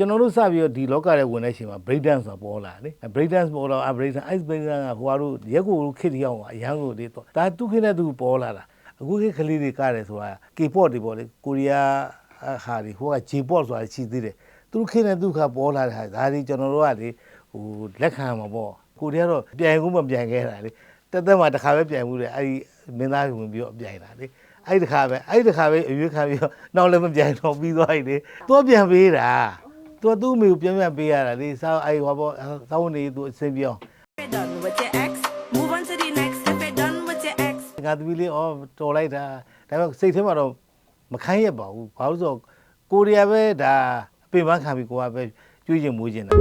ကျွန်တော်တို့စပြီးတော့ဒီလောကထဲဝင်တဲ့အချိန်မှာ break dance ဆိုတာပေါ်လာတယ် break dance ပေါ်တော့ break dance ice break dance ကဟိုဟာတို့ရက်ကိုခစ်တရားအောင်အရန်ကိုတွေတော့ဒါသူခင်းတဲ့သူပေါ်လာတာအခုခေတ်ကလေးတွေကတယ်ဆိုတာ K-pop တွေပေါ့လေကိုရီးယားဟာတွေဟိုက J-pop ဆိုတာရှိသေးတယ်သူခင်းတဲ့သူခါပေါ်လာတဲ့ဟာဒါဒီကျွန်တော်တို့ကလေဟိုလက်ခံမှာပေါ့ကိုရီးယားတော့ပြန်ကူမပြန်ခဲ့တာလေတက်တက်မှာတစ်ခါပဲပြန်မှုတယ်အဲ့ဒီမင်းသားဝင်ပြီးတော့ပြန်တာလေအဲ့ဒီတစ်ခါပဲအဲ့ဒီတစ်ခါပဲအရွေးခံပြီးတော့နောက်လည်းမပြန်တော့ပြီးသွားပြီလေသူကပြန်ပေးတာ သူကသူ့အမေကိုပြန်ပြန်ပေးရတာလေစားအဲ့ဟောပေါ့စောင်းနေသူအစင်ပြောင်း If it done with your ex, move on to the next. If it done with your ex, ငါသမီးလေးဩတော်လိုက်တာဒါပေမဲ့စိတ်ထဲမှာတော့မခိုင်းရပါဘူးဘာလို့ဆိုတော့ကိုရီးယားပဲဒါအပင်ပန်းခံပြီးကိုကပဲကျွေးချင်မွေးချင်တာ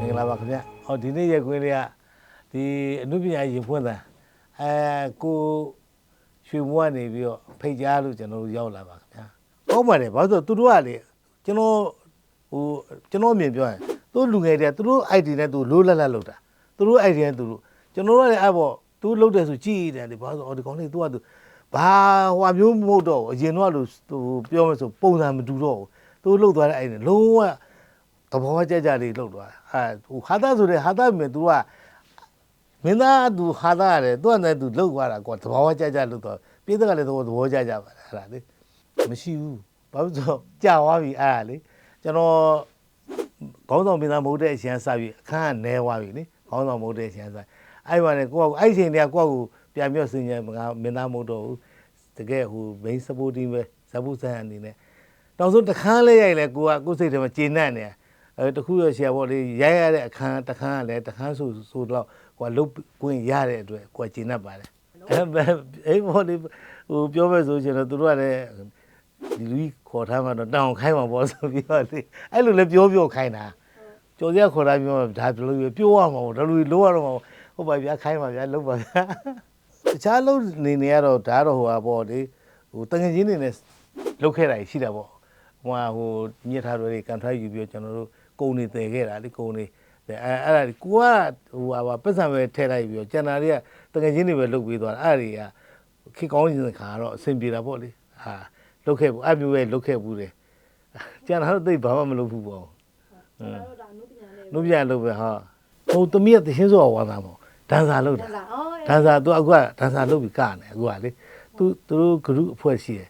မင်္ဂလာပါခင်ဗျဟောဒီနေ့ရက်ခွေးလေးကဒီအနုပညာရင်ဖွင့်တာအဲကိုရွှေမွေးကနေပြီးတော့ဖိတ်ကြားလို့ကျွန်တော်တို့ရောက်လာပါခင်ဗျ ကောင်းပါတယ်ဘာလို့ဆိုတော့သူတို့ကလေကျွန်တော်ဟိုကျွန်တော်အမြင်ပြောရင်သူတို့လူငယ်တွေကသူတို့ ID နဲ့သူလိုးလက်လက်လုပ်တာသူတို့ ID နဲ့သူတို့ကျွန်တော်တို့လည်းအဲ့ပေါ့သူလှုပ်တယ်ဆိုကြည်တယ်လေဘာလို့ဆိုတော့ဒီကောင်လေးသူကသူဘာဟွာမျိုးမဟုတ်တော့ဘူးအရင်တော့လို့သူပြောမယ်ဆိုပုံစံမတူတော့ဘူးသူလှုပ်သွားတဲ့အဲ့ဒါလုံးဝသဘောကျကျလေးလှုပ်သွားအဲဟိုဟာသားဆိုတဲ့ဟာသားမြင်သူကမင်းသားသူဟာသားရတယ်သူကလည်းသူလှုပ်သွားတာကွာသဘောကျကျလှုပ်သွားပြည်သက်ကလည်းသဘောသဘောကျကျပါအဲ့ဒါလေ မရှိဘူးဘာလို့ဆိုကြာသွားပြီအဲ့ဒါလေကျွန်တော်ခေါင်းဆောင်မင်းသားမဟုတ်တဲ့အရှင်စပြီးအခန်းကနေသွားပြီလေခေါင်းဆောင်မဟုတ်တဲ့အရှင်စအဲ့ပါလေကိုကအဲ့ဒီချိန်တည်းကကိုကကိုပြန်ပြောစင်ကြမကမင်းသားမဟုတ်တော့ဘူးတကယ်ဟို main supporting ပဲဇပုဆန်အနေနဲ့တောင်ဆုံးတခန်းလေးရိုက်လဲကိုကကိုယ်စိတ်ထဲမှာကျေနပ်နေအဲတခုရဆရာပေါ့လေရိုက်ရတဲ့အခန်းတခန်းကလည်းတခန်းဆိုဆိုတော့ကိုကလုတ်ကွင်းရတဲ့အတွက်ကိုကကျေနပ်ပါတယ်အဲ့အဲ့ပေါ့လေဟိုပြောမဲ့ဆိုရှင်တော့သူတို့ကလည်း ဒီလူကြီးခေါ်ထားမှတော့တောင်းခိုင်းမှာပေါ့ဆိုပြီးတော့လေအဲ့လိုလည်းပြောပြောခိုင်းတာကျော်စရာခေါ်ထားပြီးတော့ဒါဘယ်လိုပြောရမှာပေါ့ဒါလူကြီးလိုရတော့မှာဟုတ်ပါဗျာခိုင်းပါဗျာလုပ်ပါဗျာတခြားလုပ်နေနေရတော့ဒါတော့ဟိုဟာပေါ့လေဟိုတငယ်ချင်းတွေနဲ့လုပ်ခဲ့တာရှိတာပေါ့ဟိုဟာဟိုမြစ်ထားတွေကန်ထရိုက်ယူပြီးကျွန်တော်တို့ကုံနေတည်ခဲ့တာလေကုံနေအဲအဲ့ဒါကိုကဟိုဟာပါပတ်စံပဲထည့်လိုက်ပြီးတော့ကျန်တာတွေကတငယ်ချင်းတွေပဲလုပ်ပြီးသွားတာအဲ့ဒါတွေကခေကောင်းရင်ခါတော့အဆင်ပြေတာပေါ့လေဟာ လုပ်ခဲ့ဘူးအဲ့မျိုးပဲလုပ်ခဲ့ဘူးတယ်ကျန်တာတော့သိဘာမှမလုပ်ဘူးပေါ့ကျွန်တော်တို့ဒါအနုပညာနဲ့နုပြလုပ်ပဲဟာဟိုသမီးကတရှင်းစောဝါသားပေါ့ဒန်စာလုပ်တာဒါစာအော်ဒန်စာသူအခုကဒန်စာလုပ်ပြီးကနေအခုကလေသူသူတို့ဂရုအဖွဲ့ရှိတယ်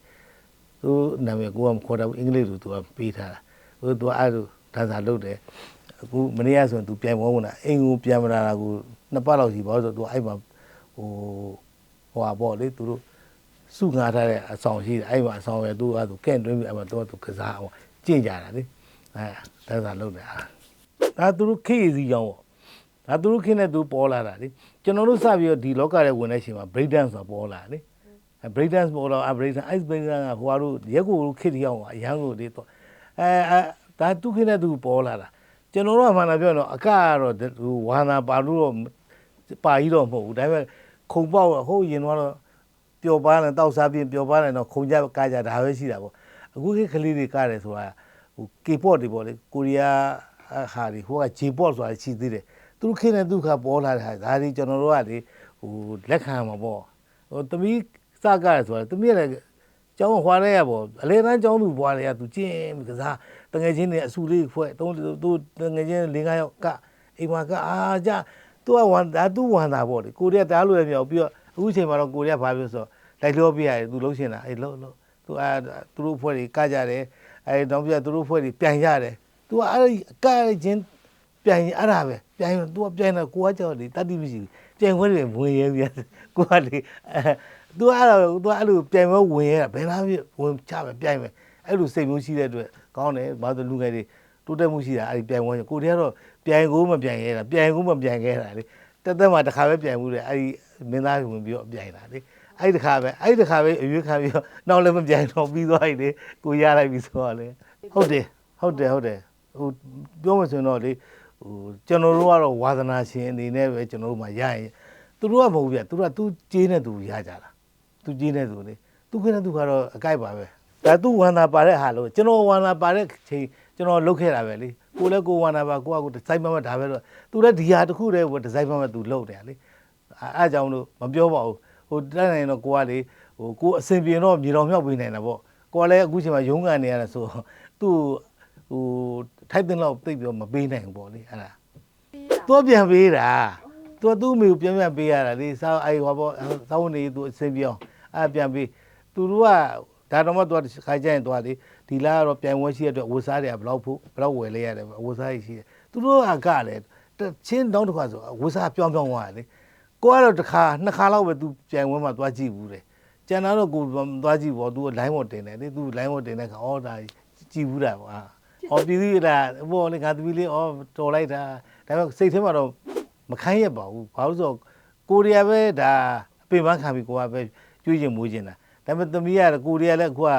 သူနာမည်ကိုကမခေါ်တော့ဘူးအင်္ဂလိပ်လိုသူကပေးထားတာဟိုသူကအဲ့လိုဒန်စာလုပ်တယ်အခုမနေ့ကဆိုရင်သူပြန်ဝဝင်လာအင်ကိုပြန်မလာတာကိုနှစ်ပတ်လောက်ရှိပါဆိုတော့သူအဲ့မှာဟိုဟိုဟာပေါ့လေသူတို့ စုငါထားတဲ့အဆောင်ရှိတယ်အဲ့မှာအဆောင်ပဲသူကသူကန့်တွင်းပြီးအဲ့မှာသူကသူကစားအောင်ကြင့်ကြတာလေအဲဒန်စာလုပ်တယ်ဟာဒါသူတို့ခေစီကြောင်းပေါ့ဒါသူတို့ခင်းတဲ့သူပေါ်လာတာလေကျွန်တော်တို့စပြီးတော့ဒီလောကထဲဝင်တဲ့အချိန်မှာ break dance ဆိုတာပေါ်လာတယ်လေအဲ break dance ပေါ်တော့ break dance ice break dance ကဟိုဟာတို့ရက်ကိုခစ်တရားအောင်အရန်ကိုတွေတော့အဲအဲဒါသူခင်းတဲ့သူပေါ်လာတာကျွန်တော်တို့ကမှန်တာပြောတော့အကကတော့ဟိုဝါနာပါလို့တော့ပါကြီးတော့မဟုတ်ဘူးဒါပေမဲ့ခုံပေါက်ဟိုရင်တော့ ပျော်ပါနေတောက်စားပြင်းပျော်ပါနေတော့ခုံကြကားကြဒါပဲရှိတာပေါ့အခုခေတ်ကလေးတွေကားတယ်ဆိုတာဟို K-pop တွေပေါ့လေကိုရီးယားဟာတွေဟိုက J-pop ဆိုတာရှိသေးတယ်သူတို့ခင်းတဲ့ဒုက္ခပေါ်လာတဲ့ဟာဒါဒီကျွန်တော်တို့ကလေဟိုလက်ခံမှာပေါ့ဟိုသမီးစကားရဆိုတာသမီးကလည်းကျောင်းဟွာရဲရပေါ့အလေတန်းကျောင်းသူဘွားတွေကသူကျင်းပြီးကစားတငယ်ချင်းတွေအဆူလေးဖွဲ့တုံးသူတငယ်ချင်း၄၅ယောက်ကအိမ်မှာကအာကြသူကဝန်ဒါသူဝန်တာပေါ့လေကိုရီးယားတားလို့ရမြောက်ပြီးတော့ အခုချိန်မှာတော့ကိုရီးယားဘာပြောဆိုလိုက်လောပြရတယ်သူလုံးရှင်လာအေးလုံးလုံးသူအဲသူတို့ဖွဲ့တွေကကြတယ်အဲတော့ပြသူတို့ဖွဲ့တွေပြန်ရတယ်သူကအဲ့ကချင်းပြန်အဲ့ဒါပဲပြန်သူကပြန်တော့ကိုကကြောက်လေတတိမရှိဘူးကြင်ခွဲတွေဝင်ရဲပြကိုကလေသူကအဲ့တော့သူကအဲ့လိုပြန်ပွဲဝင်ရဲတာဘယ်လားဝင်ချပဲပြန်ပဲအဲ့လိုစိတ်မျိုးရှိတဲ့အတွက်ကောင်းတယ်ဘာလို့လူငယ်တွေတိုးတက်မှုရှိတာအဲ့ဒီပြန်ဝင်ကိုတည်းကတော့ပြန်ကိုမပြန်ရဲတာပြန်ကိုမပြန်ခဲတာလေတက်တက်မှတစ်ခါပဲပြန်မှုတယ်အဲ့ဒီ မင်းသားဝင်ပြီးတော့ပြန်တာလေအဲ့ဒီတစ်ခါပဲအဲ့ဒီတစ်ခါပဲအရွေးခံပြီးတော့နောက်လည်းမပြန်တော့ပြီးသွားပြီလေကိုရလိုက်ပြီဆိုတော့လေဟုတ်တယ်ဟုတ်တယ်ဟုတ်တယ်ဟိုပြောမှဆိုရင်တော့လေဟိုကျွန်တော်တို့ကတော့ဝါသနာရှင်အနေနဲ့ပဲကျွန်တော်တို့မှရရင်သူတို့ကမဟုတ်ဘူးပြသူတို့ကသူကြေးနဲ့သူရကြတာသူကြေးနဲ့သူလေသူခင်းတဲ့သူကတော့အကြိုက်ပါပဲဒါသူဝန္တာပါတဲ့ဟာလို့ကျွန်တော်ဝန္တာပါတဲ့ချိန်ကျွန်တော်လုပ်ခဲ့တာပဲလေကိုလည်းကိုဝန္တာပါကိုကကိုဒီဇိုင်းမမဒါပဲတော့သူလည်းဒီဟာတစ်ခုတည်းကိုဒီဇိုင်းမမသူလုပ်တယ်လေ အဲအားကြောင့်လို့မပြောပါဘူးဟိုတက်နိုင်တော့ကိုကလေဟိုကိုအစင်ပြေတော့မြေတော်မြောက်ပေးနိုင်တာပေါ့ဟကိုကလည်းအခုချိန်မှာရုံးကန်နေရတာဆိုတော့သူ့ဟိုထိုက်တဲ့လောက်သိပ်ပြီးတော့မပေးနိုင်ဘူးပေါ့လေအဲ့ဒါသူကပြန်ပေးတာသူကသူ့အမေကိုပြန်ပြန်ပေးရတာလေစားအဲ့ဟောပေါ့စောင်းနေသူအစင်ပြောင်းအဲ့ပြန်ပေးသူတို့ကဒါတော့မှသူကခါကြရင်သူကလေဒီလားကတော့ပြန်ဝဲရှိရတဲ့ဝတ်စားတွေကဘယ်လောက်ဖို့ဘယ်လောက်ဝယ်လဲရတယ်ဝတ်စားရရှိတယ်သူတို့ကကလည်းချင်းတောင်းတစ်ခါဆိုဝတ်စားပြောင်းပြောင်းသွားတယ်လေ ကိုကတော့တစ်ခါနှစ်ခါလောက်ပဲသူပြန်ဝဲမှာသွားကြည့်ဘူးတယ်ကျန်တာတော့ကိုသွားကြည့်ပေါ့သူလိုင်းပေါ်တင်တယ်လေသူလိုင်းပေါ်တင်တဲ့ခါအော်ဒါကြည့်ဘူးတာကွာအော်ပြည်သူကဘောလေငါသမီးလေးအော်တော်လိုက်တာဒါပေမဲ့စိတ်ထဲမှာတော့မခိုင်းရပါဘူးဘာလို့ဆိုကိုရီးယားပဲဒါအပင်ပန်းခံပြီးကိုကပဲကျွေးချင်မွေးချင်တာဒါပေမဲ့သမီးကကိုရီးယားလည်းအခုက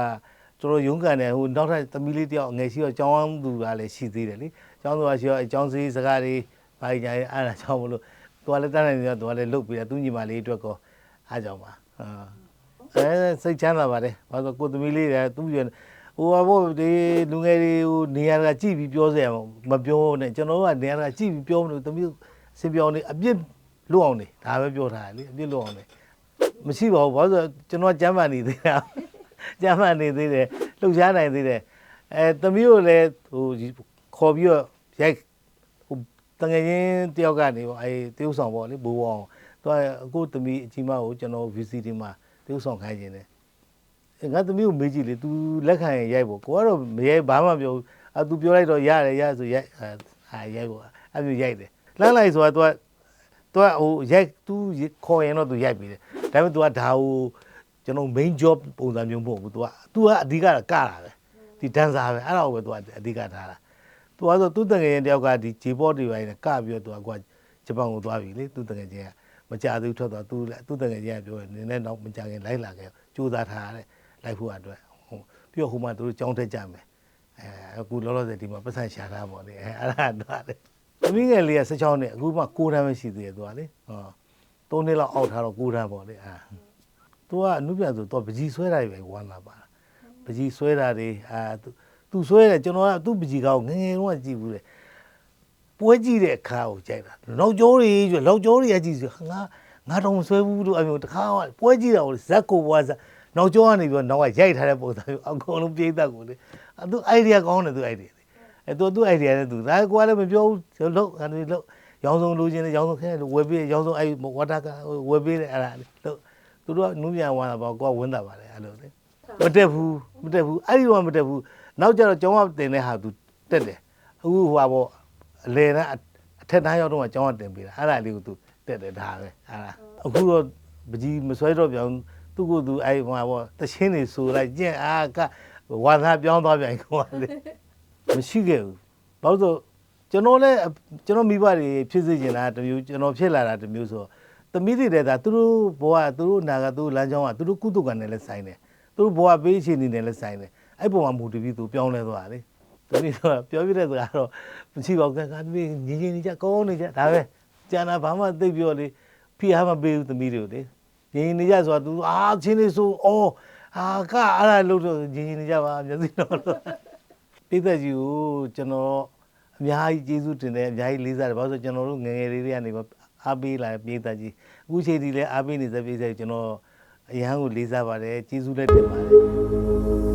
တော်တော်ရုန်းကန်တယ်ဟိုနောက်ထပ်သမီးလေးတယောက်ငယ်ရှိတော့ကျောင်းအောင်သူကလည်းရှိသေးတယ်လေကျောင်းသူကရှိတော့အကျောင်းစည်းစကားတွေဘာညာအဲ့ဒါကြောင့်မလို့ သူကလည်းတန်းနေတော့သူကလည်းလုတ်ပြီးတယ်သူညီမလေးအတွက်ကောအားကြောင့်ပါအာအဲစိတ်ချမ်းသာပါတယ်ဘာလို့ကိုသမီးလေးတွေသူ့ရဟိုဘောဒီလူငယ်တွေဟိုနေရာကကြည့်ပြီးပြောစရာမပြောနဲ့ကျွန်တော်ကနေရာကကြည့်ပြီးပြောမလို့သမီးစင်ပြောင်းနေအပြစ်လွတ်အောင်နေဒါပဲပြောထားတယ်လေအပြစ်လွတ်အောင်နေမရှိပါဘူးဘာလို့ကျွန်တော်ကျမ်းမာနေသေးတာကျမ်းမာနေသေးတယ်လှုပ်ရှားနိုင်သေးတယ်အဲသမီးကိုလည်းဟိုခေါ်ပြီးတော့ရိုက်ဟို တငယ်ချင်းတယောက်ကနေပေါ့အဲတရုပ်ဆောင်ပေါ့လေဘိုးဘောအောင်သူကအခုသမီးအကြီးမကိုကျွန်တော် VCD မှာ တူဆောင်ခိုင်းခြင်းတယ်အဲငါသမီးကိုမေးကြည့်လေ तू လက်ခံရင်ရိုက်ပေါ့ကိုကတော့မရိုက်ဘာမှမပြောဘူးအဲ तू ပြောလိုက်တော့ရတယ်ရဆိုရိုက်အဲရိုက်ပေါ့အဲမျိုးရိုက်တယ်လှမ်းလိုက်ဆိုတာ तू က तू ကဟိုရိုက် तू ခေါ်ရင်တော့ तू ရိုက်ပြီတယ်ဒါပေမဲ့ तू ကဒါဟိုကျွန်တော် main job ပုံစံမျိုးမဟုတ်ဘူး तू က तू ကအဓိကကတာပဲဒီ dancer ပဲအဲ့ဒါကိုပဲ तू ကအဓိကထားတာ तू ကဆိုသူ့တငယ်ချင်းတယောက်ကဒီ J-pop တွေပိုင်းနဲ့ကပြီးတော့ तू ကဂျပန်ကိုသွားပြီလေသူ့တငယ်ချင်းကမကြသေးဘူးထွက်သွားသူသူ့တကယ်ကြီးကပြောတယ်နင်းနဲ့တော့မကြခင်လိုက်လာခဲ့ကြိုးစားထားရတဲ့လိုက်ဖို့အတွက်ဟိုပြီးတော့ဟိုမှာသူတို့ကြောင်းတက်ကြမယ်အဲအခုလောလောဆယ်ဒီမှာပတ်စံရှာထားပါလေအဲအဲ့ဒါတော့လေသမီးငယ်လေးက16နှစ်အခုမှ9တန်းပဲရှိသေးတယ်သူကလေဟော3နှစ်လောက်အောက်ထားတော့9တန်းပေါ့လေအာသူကအနုပြဆိုတော့ပကြီးဆွဲတာတွေပဲဝမ်းလာပါပကြီးဆွဲတာတွေအာ သူဆွဲတယ်ကျွန်တော်ကသူ့ပကြီးကောင်းငငယ်တော့ကြည့်ဘူးလေပွဲကြည့်တဲ့အခါကိုကြိုက်တာနောက်ကျောတွေကျွလောက်ကျောတွေကကြည့်ဆိုငါငါတော့မဆွဲဘူးလို့အမျိုးတခါကပွဲကြည့်တာကိုဇက်ကိုဘွားဇက်နောက်ကျောကနေပြီးတော့နောက်ကရိုက်ထားတဲ့ပုံစံမျိုးအကုန်လုံးပြေးတတ်ကိုလေအဲသူ idea ကောင်းတယ်သူ idea အဲသူသူ idea နဲ့သူဒါကွာလည်းမပြောဘူးလို့အဲဒီလို့ရောင်းစုံလိုချင်တယ်ရောင်းစုံခဲလို့ဝယ်ပေးရောင်းစုံအဲဝါတာကဝယ်ပေးတယ်အဲ့ဒါလို့သူတို့ကနူးပြန်ဝါတာပေါ့ကိုကဝင်းတာပါလေအဲ့လိုလေ မတက်ဘူးမတက်ဘူးအဲ့ဒီတော့မတက်ဘူးနောက်ကျတော့ကျောင်းကတင်တဲ့ဟာသူတက်တယ်အခုဟိုပါပေါ့အလေနဲ့အထက်တန်းရောက်တော့မှကျောင်းကတင်ပေးတာအဲ့ဒါလေးကိုသူတက်တယ်ဒါပဲအဲ့ဒါအခုတော့ပကြီးမဆွဲတော့ပြောင်းသူ့ကိုယ်သူအဲ့ဟိုမှာပေါ့တချင်းနေဆိုလိုက်ကျင့်အာကဝါသာပြောင်းသွားပြန်ခေါ်လေမရှိခဲ့ဘူးဘာလို့ဆိုကျွန်တော်လည်းကျွန်တော်မိဘတွေဖြစ်စေချင်တာတစ်မျိုးကျွန်တော်ဖြစ်လာတာတစ်မျိုးဆိုတော့သမီးတွေတဲ့ဒါသူတို့ဘဝသူတို့နာကသူတို့လမ်းကြောင်းကသူတို့ကုသကံနဲ့လည်းဆိုင်တယ် သူတို့ဘဝပေးချင်နေတယ်လည်းဆိုင်တယ်အဲ့ပုံမှာမူတည်ပြီးသူပြောင်းလဲသွားတာလေသမီးတော့ပြောပြတဲ့စကားတော့မရှိပါဘူးကဲသမီးညီညီနေကြကောင်းနေကြဒါပဲကျန်တာဘာမှသိပ်ပြောလေဖိအားမပေးဘူးသမီးတွေကိုလေညီညီနေကြဆိုတာ तू အာချင်းနေဆိုအော်အာကအဲ့ဒါလို့တော့ညီညီနေကြပါမျက်စိတော့လို့ပိသက်ကြီးကိုကျွန်တော်အများကြီးကျေးဇူးတင်တယ်အများကြီးလေးစားတယ်ဘာလို့ဆိုကျွန်တော်တို့ငယ်ငယ်လေးတွေကနေအားပေးလာပိသက်ကြီးအခုချိန်ဒီလဲအားပေးနေတဲ့ပိသက်ကြီးကျွန်တော် အရန်ကိုလေးစားပါတယ်ကျေးဇူးလည်းတင်ပါတယ်